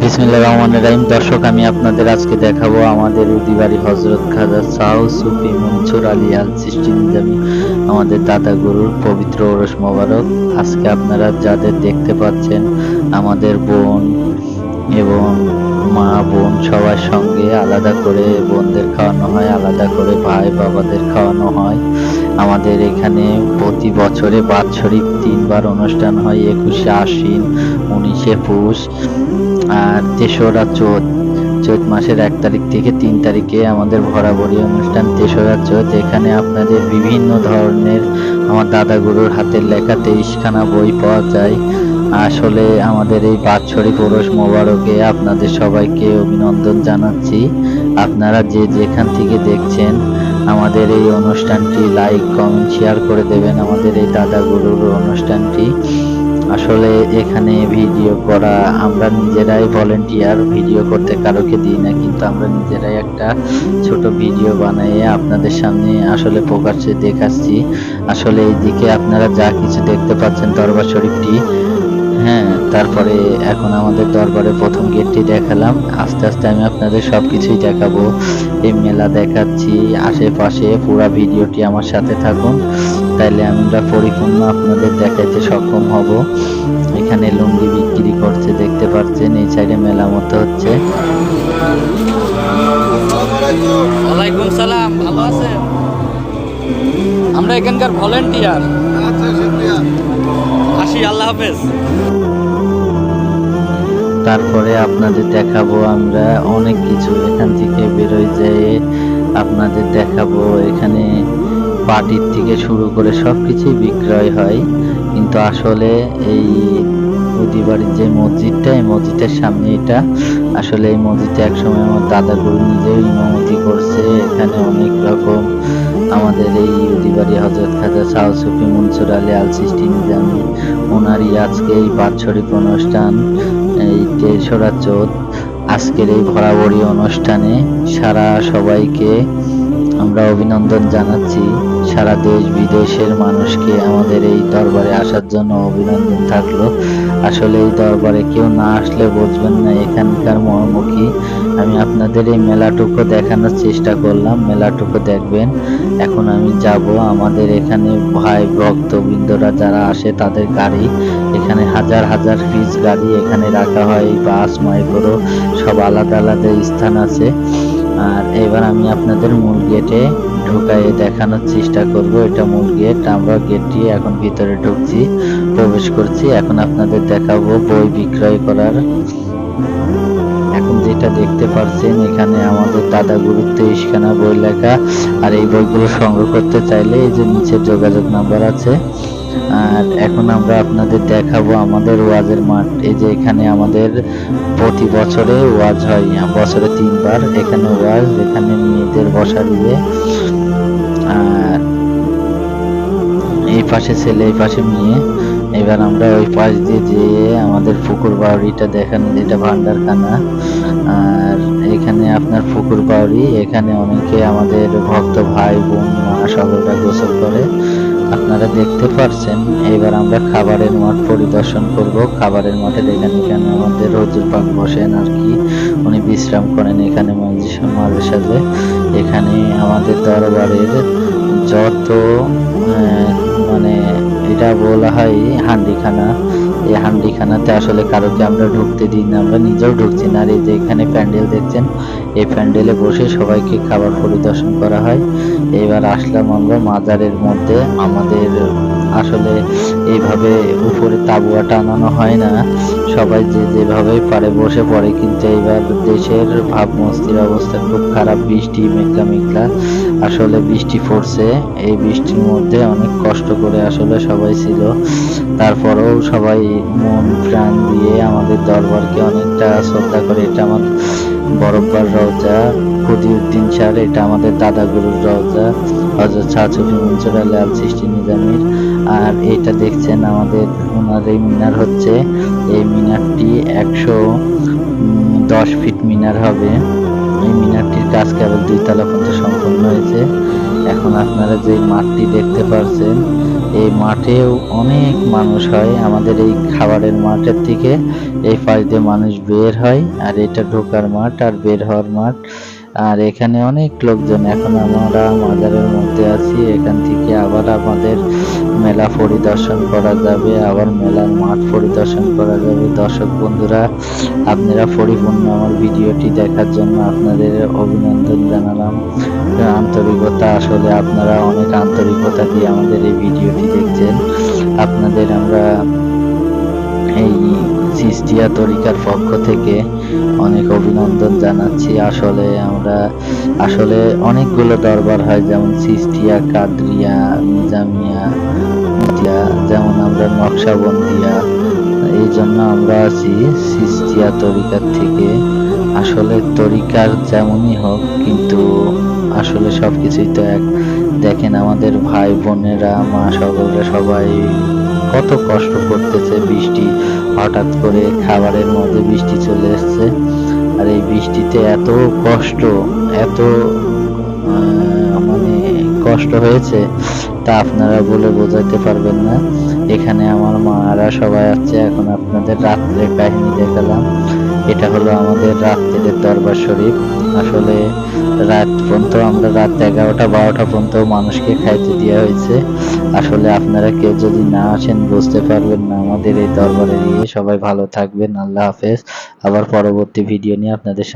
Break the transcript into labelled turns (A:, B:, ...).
A: বিসমিল্লাহ রহমান রাহিম। দর্শক, আমি আপনাদের আজকে দেখাবো আমাদের উদিবাড়ি হজরত খাজা সাউ সুফি মনসুর আলী আল সৃষ্টি নিজামী, আমাদের দাদা গুরুর পবিত্র ওরস মোবারক। আজকে আপনারা যাদের দেখতে পাচ্ছেন, আমাদের বোন এবং মা, বোন সবার সঙ্গে আলাদা করে বোনদের খাওয়ানো হয়, আলাদা করে ভাই বাবাদের খাওয়ানো হয়। আমাদের এখানে প্রতি বছরে বাৎসরিক তিনবার অনুষ্ঠান হয়, একুশে আশ্বিন, উনিশে পুষ আর তেসরা চোদ্দ চৈত মাসের এক তারিখ থেকে তিন তারিখে আমাদের ভরাভরি অনুষ্ঠান তেসরা চৈত। এখানে আপনাদের বিভিন্ন ধরনের আমার দাদা গুরুর হাতের লেখা তেইশখানা বই পাওয়া যায়। আসলে আমাদের এই বাৎসরিক ওরস মোবারকে আপনাদের সবাইকে অভিনন্দন জানাচ্ছি। আপনারা যে যেখান থেকে দেখছেন, আমাদের এই অনুষ্ঠানটি লাইক কমেন্ট শেয়ার করে দেবেন আমাদের এই দাদা গুরুর অনুষ্ঠানটি। আসলে এখানে ভিডিও করা আমরা নিজেরাই ভলেন্টিয়ার ভিডিও করতে কারোকে দিই না, কিন্তু আমরা নিজেরাই একটা ছোট ভিডিও বানিয়ে আপনাদের সামনে আসলে প্রকাশ্যে দেখাচ্ছি। আসলে এইদিকে আপনারা যা কিছু দেখতে পাচ্ছেন দরবার শরীফটি হ্যাঁ তারপরে এখন আমাদের দরবারে প্রথম গেটটি দেখালাম। আস্তে আস্তে আমি আপনাদের সব কিছুই দেখাবো। এই মেলা দেখাচ্ছি। আশেপাশে পুরো ভিডিওটি আমার সাথে থাকুন। তাইলে আমরা পরিপূর্ণ আপনাদের দেখাইতে সক্ষম হব। এখানে লুঙ্গি বিক্রি করছে, দেখতে পাচ্ছেন। এই সাইডে মেলা মতো হচ্ছে।
B: সালাম, ভালো আছেন? আমরা এখানকার ভলেন্টিয়ার। আসি আল্লাহ হাফেজ।
A: তারপরে আপনাদের দেখাবো আমরা অনেক কিছু। এখান থেকে বেরোয় যেয়ে আপনাদের দেখাবো এখানে পাটির থেকে শুরু করে সব কিছুই বিক্রয় হয়। কিন্তু আসলে এই উদিবাড়ির যে মসজিদটা, এই মসজিদের সামনে এটা আসলে এই মসজিদে একসময় আমার দাদা গুরু নিজেও ইমামতি করছে। এখানে অনেক রকম আমাদের এই উদিবাড়ি হজরত খাজা শাহ সুফি মনসুর আলী আল সৃষ্টি নিজামী, ওনারই আজকে এই বাৎসরিক অনুষ্ঠান, এই তেসরা চোদ্দ আজকের এই ভরাভরি অনুষ্ঠানে সারা সবাইকে আমরা অভিনন্দন জানাচ্ছি। সারা দেশ বিদেশের মানুষকে আমাদের এই দরবারে আসার জন্য অভিনন্দন থাকল। আসলে এই দরবারে কেউ না আসলে বুঝবেন না এখানকার মর্মুখী আমি আপনাদের এই মেলাটুকু দেখানোর চেষ্টা করলাম, মেলাটুকু দেখবেন। এখন আমি যাব আমাদের এখানে ভাই ভক্তবৃন্দরা যারা আসে তাদের গাড়ি। এখানে হাজার হাজার পিস গাড়ি এখানে রাখা হয়, বাস, মাইক্রো, সব আলাদা আলাদা স্থান আছে। আর এবার আমি আপনাদের মূল গেটে ঢুকাই দেখানোর চেষ্টা করব। এটা মূল গেট, আমরা গেট দিয়ে এখন ভিতরে ঢুকছি, প্রবেশ করছি। এখন আপনাদের দেখাবো বই বিক্রয় করার। এখন যেটা দেখতে পাচ্ছেন এখানে আমাদের দাদা গুরুর তেইশখানা বই লেখা। আর এই বইগুলো সংগ্রহ করতে চাইলে এই যে নিচে যোগাযোগ নাম্বার আছে আর এখন আমরা আপনাদের দেখাবো আমাদের ওয়াজের মাঠ। এই যে এখানে আমাদের প্রতি বছরে ওয়াজ হয়। বছরে তিনবার এখানে ওয়াজ, এখানে মেয়েদের বসা দিয়ে। আর এই পাশে ছেলে, এই পাশে মেয়ে। এবার আমরা ওই পাশ দিয়ে যেয়ে আমাদের পুকুর বাড়িটা দেখেন যেটা ভান্ডারখানা। আর এখানে আপনার পুকুর বাড়ি এখানে অনেকে আমাদের ভক্ত ভাই, বোন, মা, সকলরা গোসল করে। আপনারা দেখতে পারছেন, এবার আমরা খাবারের মাঠ পরিদর্শন করব। খাবারের মাঠে দেখেন এখানে আমাদের হজুর পাক বসেন আর কি। উনি বিশ্রাম করেন এখানে মাঝে সাথে। এখানে আমাদের দরবারের যত মানে এটা বলা হয় হান্ডিখানা। এই হান্ডিখানাতে আসলে কারোকে আমরা ঢুকতে দিই না, আমরা নিজেও ঢুকছি না। আর এই যে এখানে প্যান্ডেল দেখছেন এই প্যান্ডেলে বসে সবাইকে খাবার পরিদর্শন করা হয়। এবার আসলাম আমরা মাজারের মধ্যে আমাদের আসলে এইভাবে উপরে তাবুয়া টানানো হয় না। সবাই যে যেভাবে পারে বসে পড়ে, কিন্তু এইবার দেশের ভাবমস্তির অবস্থা খুব খারাপ। বৃষ্টি মেঘলা মেঘলা। আসলে বৃষ্টি পড়ছে। এই বৃষ্টির মধ্যে অনেক কষ্ট করে আসলে সবাই ছিল। তারপরেও সবাই মন প্রাণ দিয়ে আমাদের দরবারকে অনেকটা শ্রদ্ধা করে। এটা আমার বরব্বার রওজা। কদিউদ্দিন স্যার, এটা আমাদের দাদা গুরুর রওজা হজরত শাহ সুফি আল সৃষ্টি নিজামীর আর এটা দেখছেন আমাদের ওনার এই মিনার হচ্ছে। এই মিনারটি একশো দশ ফিট মিনার হবে। এই মিনারটির কাজ কেবল দুই তলা পর্যন্ত সম্পন্ন হয়েছে। এখন আপনারা যে মাঠটি দেখতে পাচ্ছেন এই মাঠেও অনেক মানুষ হয়। আমাদের এই খাবারের মাঠের থেকে এই পাশ দিয়ে মানুষ বের হয়, আর এটা ঢোকার মাঠ আর বের হওয়ার মাঠ। আর এখানে অনেক লোকজন এখন আমরা মাজারের মধ্যে আছি। এখান থেকে আবার আমাদের মেলা পরিদর্শন করা যাবে, আবার মেলার মাঠ পরিদর্শন করা যাবে। দর্শক বন্ধুরা, আপনারা পরিপূর্ণ আমার ভিডিওটি দেখার জন্য আপনাদের অভিনন্দন জানালাম। আন্তরিকতা, আসলে আপনারা অনেক আন্তরিকতা দিয়ে আমাদের এই ভিডিওটি দেখছেন। আপনাদের আমরা এই সিস্টিয়া তরিকার পক্ষ থেকে অনেক অভিনন্দন জানাচ্ছি। আসলে আমরা, আসলে অনেকগুলো দরবার হয়, যেমন সিস্টিয়া, কাদরিয়া, নিজামিয়া যেমন আমরা নকশাবন্দিয়া, এই জন্য আমরা আছি সিস্টিয়া তরিকার থেকে। আসলে তরিকার যেমনই হোক, কিন্তু আসলে সব কিছুই তো এক। দেখেন আমাদের ভাই বোনেরা মা সকলরা সবাই কত কষ্ট করতেছে বৃষ্টি, হঠাৎ করে খাবারের মধ্যে বৃষ্টি চলে এসছে। আর এই বৃষ্টিতে এত কষ্ট, এত মানে কষ্ট হয়েছে তা আপনারা বলে বোঝাতে পারবেন না। এখানে আমার মারা সবাই আছে, এখন আপনাদের রাত্রে কাহিনী দেখালাম। এটা হলো আমাদের রাত্রিদের দরবার শরীফ। আসলে রাত পর্যন্ত, আমরা রাত এগারোটা, বারোটা পর্যন্ত মানুষকে খাইতে দেওয়া হয়েছে। আসলে আপনারা কেউ যদি না আসেন, বুঝতে পারবেন না আমাদের এই দরবারে। নিয়ে সবাই ভালো থাকবেন, আল্লাহ হাফেজ। আবার পরবর্তী ভিডিও নিয়ে আপনাদের সামনে